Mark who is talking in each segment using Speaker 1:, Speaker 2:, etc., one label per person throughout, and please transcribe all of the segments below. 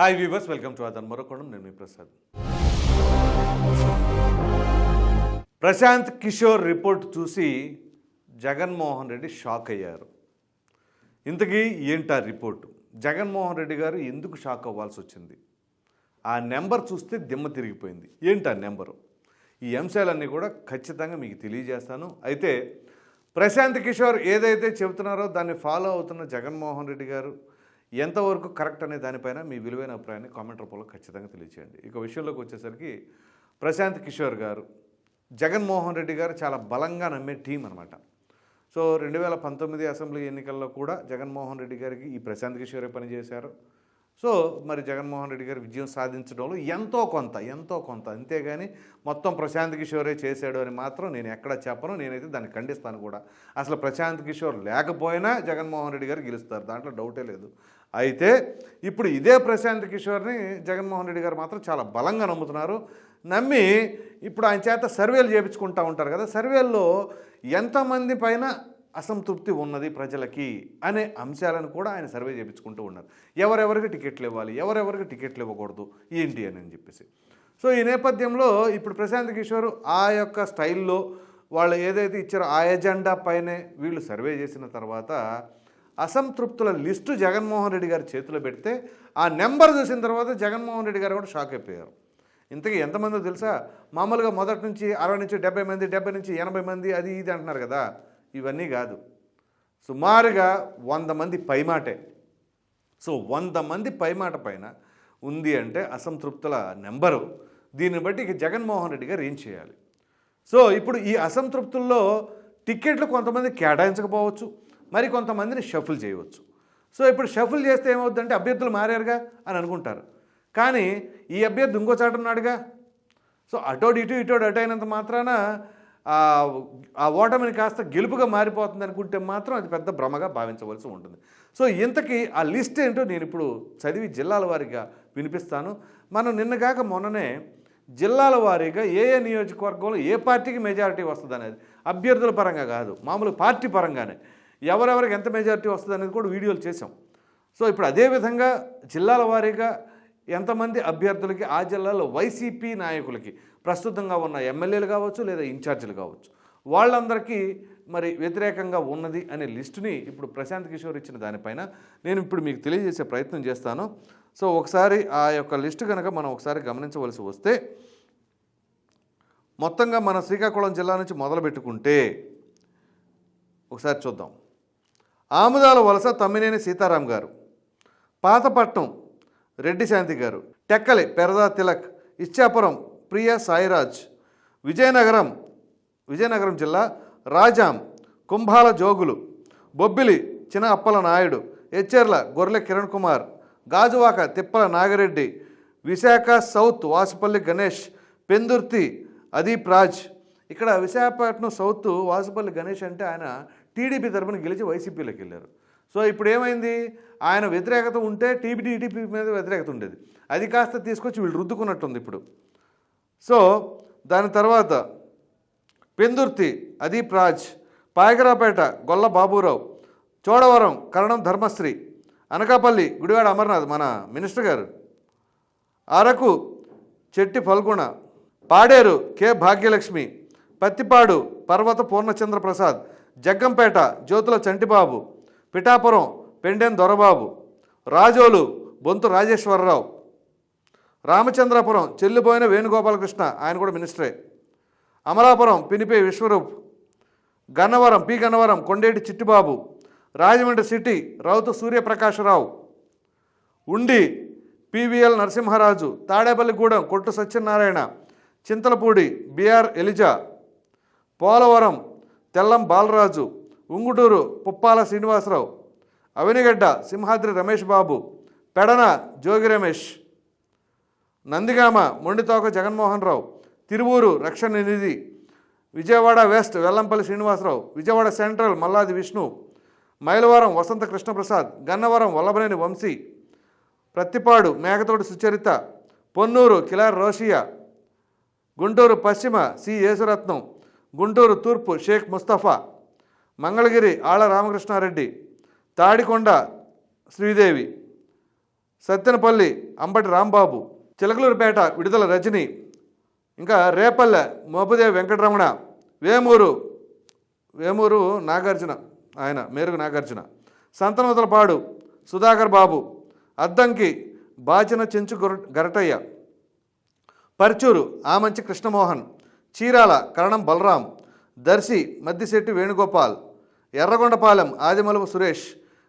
Speaker 1: Hi viewers welcome to అదన్ మరొకడం నేను మీ ప్రసాద్ ప్రశాంత్ కిషోర్ రిపోర్ట్ చూసి జగన్మోహన్ రెడ్డి షాక్ అయ్యారు. ఇంతకీ ఏంటా రిపోర్టు జగన్మోహన్ రెడ్డి గారు ఎందుకు షాక్ అవ్వాల్సి వచ్చింది? ఆ నెంబర్ చూస్తే దిమ్మ తిరిగిపోయింది. ఏంటి ఆ నెంబరు ఈ అంశాలన్నీ కూడా ఖచ్చితంగా మీకు తెలియజేస్తాను. అయితే ప్రశాంత్ కిషోర్ ఏదైతే చెబుతున్నారో దాన్ని ఫాలో అవుతున్న జగన్మోహన్ రెడ్డి గారు ఎంతవరకు కరెక్ట్ అనే దానిపైన మీ విలువైన అభిప్రాయాన్ని కామెంట్ రూపంలో ఖచ్చితంగా తెలియచేయండి. ఇక విషయంలోకి వచ్చేసరికి ప్రశాంత్ కిషోర్ గారు జగన్మోహన్ రెడ్డి గారు చాలా బలంగా నమ్మే టీం అనమాట సో రెండు వేల పంతొమ్మిది అసెంబ్లీ ఎన్నికల్లో కూడా జగన్మోహన్ రెడ్డి గారికి ఈ ప్రశాంత్ కిషోరే పనిచేశారు. సో మరి జగన్మోహన్ రెడ్డి గారు విజయం సాధించడంలో ఎంతో కొంత ఎంతో కొంత అంతేగాని మొత్తం ప్రశాంత్ కిషోరే చేశాడు అని మాత్రం నేను ఎక్కడ చెప్పను. నేనైతే దాన్ని ఖండిస్తాను కూడా. అసలు ప్రశాంత్ కిషోర్ లేకపోయినా జగన్మోహన్ రెడ్డి గారు గెలుస్తారు. దాంట్లో డౌటే లేదు. అయితే ఇప్పుడు ఇదే ప్రశాంత్ కిషోర్ని జగన్మోహన్ రెడ్డి గారు మాత్రం చాలా బలంగా నమ్ముతున్నారు. నమ్మి ఇప్పుడు ఆయన చేత సర్వేలు చేయించుకుంటూ ఉంటారు కదా సర్వేల్లో ఎంతమంది పైన అసంతృప్తి ఉన్నది ప్రజలకి అనే అంశాలను కూడా ఆయన సర్వే చేయించుకుంటూ ఉన్నారు. ఎవరెవరికి టికెట్లు ఇవ్వాలి ఎవరెవరికి టికెట్లు ఇవ్వకూడదు ఏంటి అని అని చెప్పేసి. సో ఈ నేపథ్యంలో ఇప్పుడు ప్రశాంత్ కిషోర్ ఆ యొక్క స్టైల్లో వాళ్ళు ఏదైతే ఇచ్చారో ఆ ఎజెండా పైనే వీళ్ళు సర్వే చేసిన తర్వాత అసంతృప్తుల లిస్టు జగన్మోహన్ రెడ్డి గారి చేతిలో పెడితే ఆ నెంబర్ చూసిన తర్వాత జగన్మోహన్ రెడ్డి గారు కూడా షాక్ అయిపోయారు. ఇంతకీ ఎంతమందో తెలుసా? మామూలుగా మొదటి నుంచి అరవై నుంచి డెబ్బై మంది డెబ్బై నుంచి ఎనభై మంది అది ఇది అంటున్నారు కదా. ఇవన్నీ కాదు. సుమారుగా వంద మంది పైమాటే. సో వంద మంది పైమాట పైన ఉంది అంటే అసంతృప్తుల నెంబరు. దీన్ని బట్టి ఇక జగన్మోహన్ రెడ్డి గారు ఏం చేయాలి? సో ఇప్పుడు ఈ అసంతృప్తుల్లో టికెట్లు కొంతమంది కేటాయించకపోవచ్చు. మరి కొంతమందిని షఫుల్ చేయవచ్చు. సో ఇప్పుడు షఫుల్ చేస్తే ఏమవుతుందంటే అభ్యర్థులు మారారుగా అని అనుకుంటారు. కానీ ఈ అభ్యర్థి ఇంకో చాట ఉన్నాడుగా? సో అటోడు ఇటు ఇటోడు అటు అయినంత మాత్రాన ఆ ఆ ఓటమిని కాస్త గెలుపుగా మారిపోతుంది అనుకుంటే మాత్రం అది పెద్ద భ్రమగా భావించవలసి ఉంటుంది. సో ఇంతకీ ఆ లిస్ట్ ఏంటో నేను ఇప్పుడు చదివి జిల్లాల వారీగా వినిపిస్తాను. మనం నిన్నగాక మొన్ననే జిల్లాల వారీగా ఏ ఏ నియోజకవర్గంలో ఏ పార్టీకి మెజారిటీ వస్తుంది అనేది అభ్యర్థుల పరంగా కాదు మామూలు పార్టీ పరంగానే. ఎవరెవరికి ఎంత మెజారిటీ వస్తుంది అనేది కూడా వీడియోలు చేసాం సో ఇప్పుడు అదేవిధంగా జిల్లాల వారీగా ఎంతమంది అభ్యర్థులకి ఆ జిల్లాలో వైసీపీ నాయకులకి ప్రస్తుతంగా ఉన్న ఎమ్మెల్యేలు కావచ్చు లేదా ఇన్ఛార్జీలు కావచ్చు వాళ్ళందరికీ మరి వ్యతిరేకంగా ఉన్నది అనే లిస్టుని ఇప్పుడు ప్రశాంత్ కిషోర్ ఇచ్చిన దానిపైన నేను ఇప్పుడు మీకు తెలియజేసే ప్రయత్నం చేస్తాను. సో ఒకసారి ఆ యొక్క లిస్టు కనుక మనం ఒకసారి గమనించవలసి వస్తే మొత్తంగా మన శ్రీకాకుళం జిల్లా నుంచి మొదలు పెట్టుకుంటే ఒకసారి చూద్దాం. ఆముదాల వలస తమ్మినేని సీతారాం గారు. పాతపట్నం రెడ్డి శాంతి గారు. టెక్కలి పెరదా తిలక్ ఇచ్చాపురం ప్రియ సాయిరాజ్ విజయనగరం విజయనగరం జిల్లా రాజాం కుంభాల జోగులు బొబ్బిలి చిన అప్పల నాయుడు ఎచ్చెర్ల గొర్రె కిరణ్ కుమార్ గాజువాక తిప్పల నాగిరెడ్డి విశాఖ సౌత్ వాసుపల్లి గణేష్ పెందుర్తి అదీప్ రాజ్ ఇక్కడ విశాఖపట్నం సౌత్ వాసుపల్లి గణేష్ అంటే ఆయన టీడీపీ తరపున గెలిచి వైసీపీలోకి వెళ్ళారు. సో ఇప్పుడు ఏమైంది? ఆయన వ్యతిరేకత ఉంటే టీబీ టీడీపీ మీద వ్యతిరేకత ఉండేది. అది కాస్త తీసుకొచ్చి వీళ్ళు రుద్దుకున్నట్టుంది ఇప్పుడు. సో దాని తర్వాత పెందుర్తి అదీప్ రాజ్ పాయకరాపేట గొల్ల బాబురావు చోడవరం కరణం ధర్మశ్రీ అనకాపల్లి గుడివాడ అమర్నాథ్ మన మినిస్టర్ గారు అరకు చెట్టి ఫల్గుణ పాడేరు కె భాగ్యలక్ష్మి పత్తిపాడు పర్వత పూర్ణచంద్ర ప్రసాద్ జగ్గంపేట జ్యోతుల చంటిబాబు పిఠాపురం పెండెన్ దొరబాబు రాజోలు బొంతు రాజేశ్వరరావు రామచంద్రపురం చెల్లిపోయిన వేణుగోపాలకృష్ణ ఆయన కూడా మినిస్టరే. Amalapuram Pinipe Viswarup Gannavaram P Gannavaram Kondeti Chittibabu Rajahmundry city Rauthu Suryaprakasarao Undi P V L Narasimharaju Tadepalligudem Kottu Satyanarayana Chintalapudi B R Eliza Polavaram Tellam Balaraju Unguturu Puppala Srinivasarao Avanigadda Simhadri Ramesh Babu Pedana Jogi Ramesh Nandigama Monditoka Jaganmohan Rao Tiruvuru Rakshana Nidhi Vijayawada west Vellampalli Srinivasarao Vijayawada central Malladi Vishnu Mylavaram Vasantha Krishnaprasad Gannavaram Vallabhaneni Vamsi Prathipadu Mekathoti Sucharita Ponnur Kilari Rosaiah Guntur పశ్చిమ C Yesuratnam Guntur తూర్పు షేక్ ముస్తఫా మంగళగిరి ఆళ్ళ రామకృష్ణారెడ్డి తాడికొండ శ్రీదేవి సత్తెనపల్లి అంబటి రాంబాబు చిలకలూరుపేట విడుదల రజని ఇంకా రేపల్లె మోపుదేవి వెంకటరమణ వేమూరు వేమూరు నాగార్జున ఆయన మేరుగు నాగార్జున సంతనవతలపాడు సుధాకర్ బాబు Addanki Bachina Chenchu గొర- Garataiah Parchur Amanchi Krishnamohan Chirala Karanam Balaram Darsi Maddisetti Venugopal Yerragondapalem Adimulapu Suresh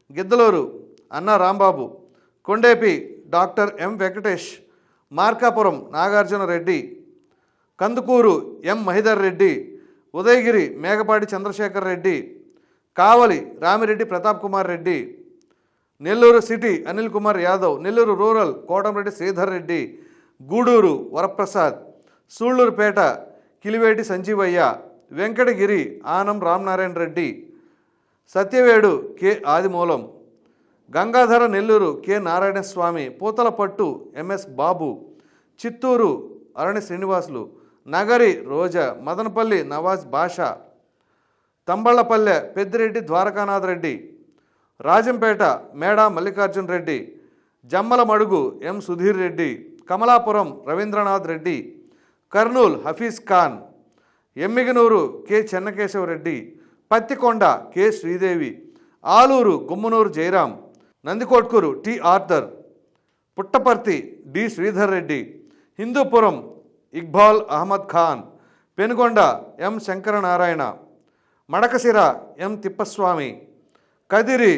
Speaker 1: Giddalur Anna Rambabu Kondapi doctor M Venkatesh Markapuram Nagarjuna Reddy Kandukur M Mahidhar Reddy Udayagiri Mekapati Chandrasekhar Reddy Kavali Ramireddy Pratap Kumar Reddy Nellore city Anil Kumar Yadav Nellore rural Kotamreddy Sridhar Reddy Gudur Varaprasad Sullurpeta Kiliveti Sanjeevaiah Venkatagiri Anam Ramanarayana Reddy Satyavedu K Adimulam Gangadhara Nellore K Narayanaswamy Puthalapattu M S Babu Chittoor Arani Srinivasulu Nagari Roja Madanapalle Nawaz Basha Thamballapalle Peddireddy Dwarakanath Reddy Rajampet Meda Mallikarjun Reddy Jammalamadugu M Sudheer Reddy Kamalapuram Ravindranath Reddy Kurnool Hafeez Khan Yemmiganur K Chennakesava Reddy Pattikonda K Sridevi Alur Gummanur Jayaram Nandikotkur T Arthur Puttaparthi D Sridhar Reddy Hindupur Iqbal Ahmed Khan Penukonda M Sankaranarayana Madakasira M Thippeswamy Kadiri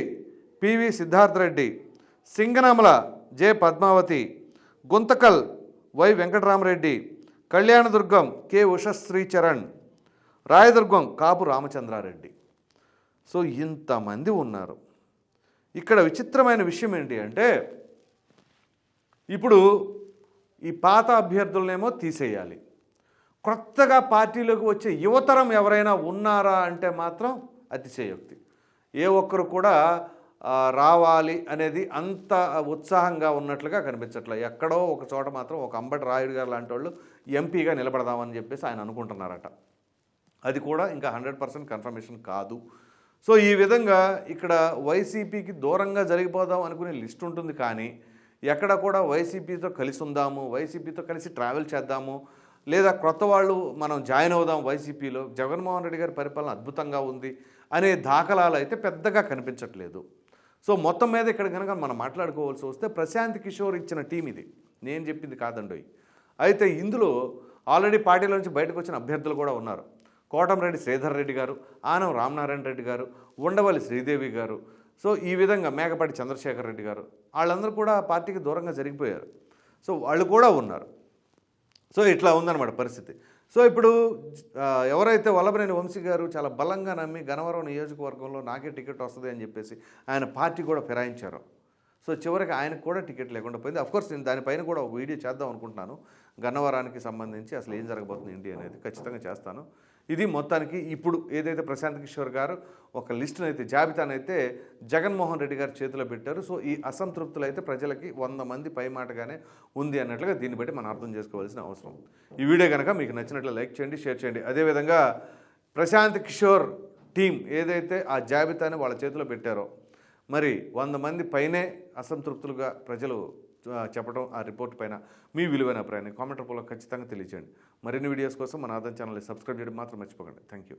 Speaker 1: P V Siddhartha Reddy Singanamala J Padmavathi Guntakal Y Venkatramireddy Kalyandurg K Ushashricharan Rayadurg Kapu Ramachandrareddy. So ఇంతమంది ఉన్నారు. ఇక్కడ విచిత్రమైన విషయం ఏంటి అంటే ఇప్పుడు ఈ పాత అభ్యర్థులనేమో తీసేయాలి. కొత్తగా పార్టీలోకి వచ్చే యువతరం ఎవరైనా ఉన్నారా అంటే మాత్రం అతిశయోక్తి. ఏ ఒక్కరు కూడా రావాలి అనేది అంత ఉత్సాహంగా ఉన్నట్లుగా కనిపించట్లేదు ఎక్కడో ఒక చోట మాత్రం ఒక అంబటి రాయుడు గారు లాంటి వాళ్ళు ఎంపీగా నిలబడదామని చెప్పేసి ఆయన అనుకుంటున్నారట. అది కూడా ఇంకా హండ్రెడ్ పర్సెంట్ కన్ఫర్మేషన్ కాదు. సో ఈ విధంగా ఇక్కడ వైసీపీకి దూరంగా జరిగిపోదాం అనుకునే లిస్ట్ ఉంటుంది కానీ ఎక్కడ కూడా వైసీపీతో కలిసి ఉందాము వైసీపీతో కలిసి ట్రావెల్ చేద్దాము లేదా క్రొత్త వాళ్ళు మనం జాయిన్ అవుదాం వైసీపీలో జగన్మోహన్ రెడ్డి గారి పరిపాలన అద్భుతంగా ఉంది అనే దాఖలాలు అయితే పెద్దగా కనిపించట్లేదు. సో మొత్తం మీద ఇక్కడ కనుక మనం మాట్లాడుకోవాల్సి వస్తే ప్రశాంత్ కిషోర్ ఇచ్చిన టీం ఇది. నేను చెప్పింది కాదండోయ్. అయితే ఇందులో ఆల్రెడీ పార్టీలో నుంచి బయటకు వచ్చిన అభ్యర్థులు కూడా ఉన్నారు. కోటంరెడ్డి శ్రీధర్ రెడ్డి గారు ఆనం రామనారాయణ రెడ్డి గారు ఉండవల్లి శ్రీదేవి గారు. సో ఈ విధంగా మేకపాటి చంద్రశేఖర్ రెడ్డి గారు. వాళ్ళందరూ కూడా పార్టీకి దూరంగా జరిగిపోయారు. సో వాళ్ళు కూడా ఉన్నారు. సో ఇట్లా ఉందన్నమాట పరిస్థితి. సో ఇప్పుడు ఎవరైతే వల్లభనేని వంశీ గారు చాలా బలంగా నమ్మి గనవరం నియోజకవర్గంలో నాకే టికెట్ వస్తుంది అని చెప్పేసి ఆయన పార్టీ కూడా ఫిరాయించారు. సో చివరికి ఆయనకు కూడా టికెట్ లేకుండా పోయింది. అఫ్కోర్స్ నేను దానిపైన కూడా ఒక వీడియో చేద్దాం అనుకుంటున్నాను. గన్నవరానికి సంబంధించి అసలు ఏం జరగబోతుంది ఏంటి అనేది ఖచ్చితంగా చేస్తాను. ఇది మొత్తానికి ఇప్పుడు ఏదైతే ప్రశాంత్ కిషోర్ గారు ఒక లిస్టును అయితే జాబితానైతే జగన్మోహన్ రెడ్డి గారి చేతిలో పెట్టారు. సో ఈ అసంతృప్తులు అయితే ప్రజలకి వంద మంది పై మాటగానే ఉంది అన్నట్లుగా దీన్ని బట్టి మనం అర్థం చేసుకోవాల్సిన అవసరం. ఈ వీడియో కనుక మీకు నచ్చినట్లు లైక్ చేయండి షేర్ చేయండి. అదేవిధంగా ప్రశాంత్ కిషోర్ టీం ఏదైతే ఆ జాబితాని వాళ్ళ చేతిలో పెట్టారో మరి వంద మంది పైనే అసంతృప్తులుగా ప్రజలు చెప్పడం ఆ రిపోర్ట్ పైన మీ విలువైన అభిప్రాయాన్ని కామెంట్ రూపంలో ఖచ్చితంగా తెలియజేయండి మరిన్ని వీడియోస్ కోసం మన ఆదాయం ఛానల్ని సబ్స్క్రైబ్ చేయడం మాత్రం మర్చిపోకండి. Thank you